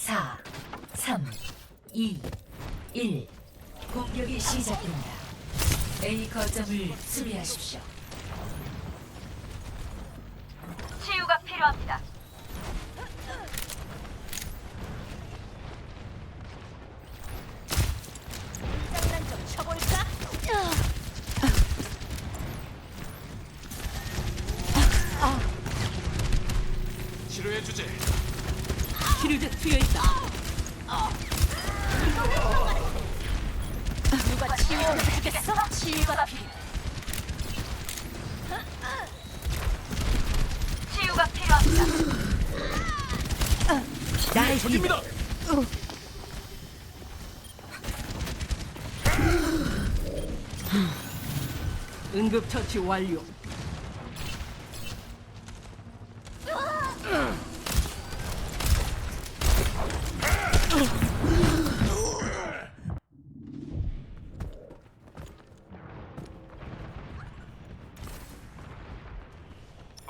4, 3, 2, 1. 공격이 시작됩니다. A 거점을 수비하십시오. 치유가 필요합니다. 장난 좀 쳐볼까? 치료해 주지. 쉴드 트여 있다. 누가 치유를 해주겠어? 치유가 필요. 치유가 필요합니다. 나의 적입니다. 응급 처치 완료.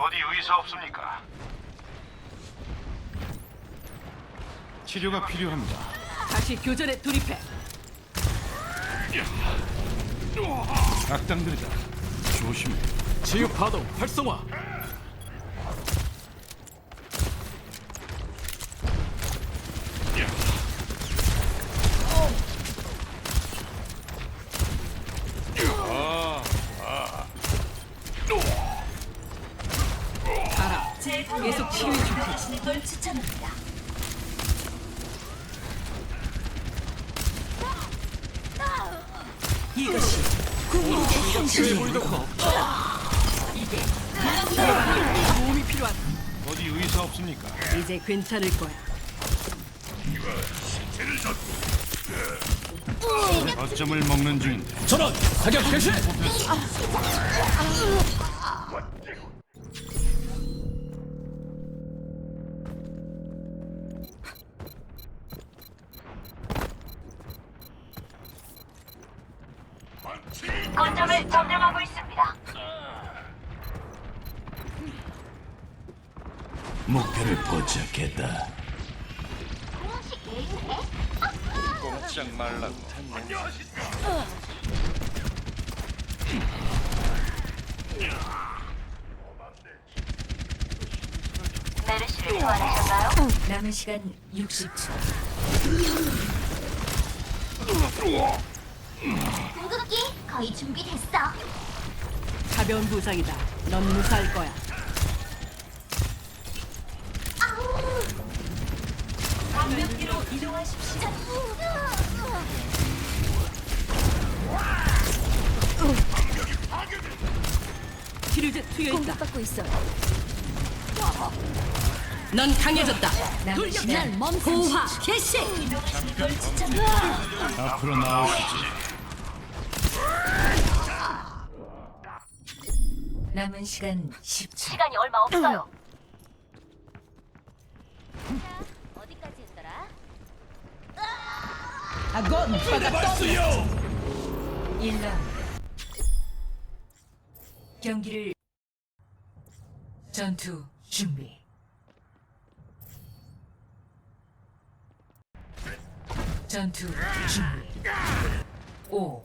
어디 의사 없습니까? 치료가 필요합니다. 다시 교전에 돌입해. 악당들이다. 조심해. 치유 파동 활성화. 알아. 제 계속 줄게. 하시는 걸 추천합니다. 이것이 치유해 보이다고. 도움이 필요하다. 어디 의사 없습니까? 이제 괜찮을 거야. 거점을 먹는 중인데. 전원 사격 개시. 거점을 점령하고 있습니다. 목표를 포착했다. 꼼짝 말라고. 메르시를 소환하셨나요? 남은 시간 60초. 궁극기 거의 준비됐어. 가벼운 부상이다. 넌 무사할 거야. 방벽기로 이동하십시오. 쉴드 트여 있다. 공격받고 있어. 넌 강해졌다. 시간 고화 개시. 앞으로 나오시지. 남은 시간 10초. 시간이 얼마 없어요. 어디까지 했더라? 아건 받았어요. 1라운드. 경기를 전투 준비. 전투 준비. 5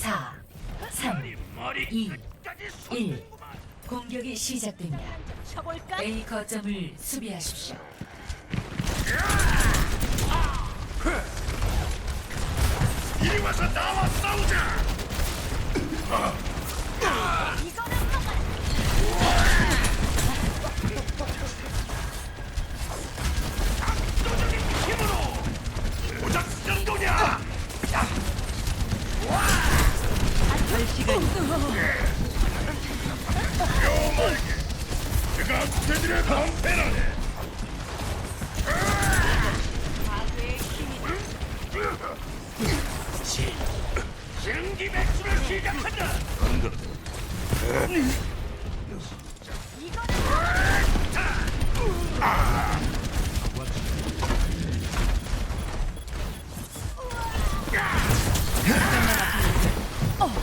4 3 2 1 공격이 시작됩니다. A 거점을 수비하십시오. 이리 와서 나와 싸우자. 정도냐? 할 시간이 그가 그들의 방패라네. 신기 백수를 시작한다. 안 그래.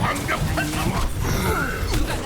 완벽한 상황.